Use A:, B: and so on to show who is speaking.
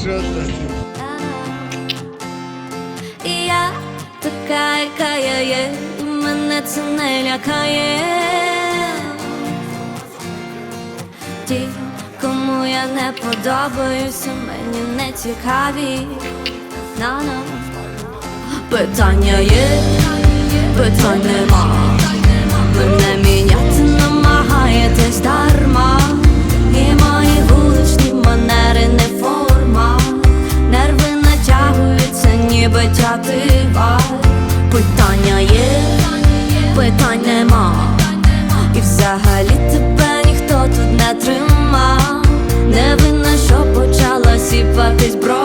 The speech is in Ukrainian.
A: Що я така, яка я є, мене це не лякає. Ті, кому я не подобаюся, мені не цікаві. На-на. Питання є, питань нема. Натягуються, вал. Питання є, питань нема. І взагалі тебе ніхто тут не тримав. Не винна, що почала сіпатись бро.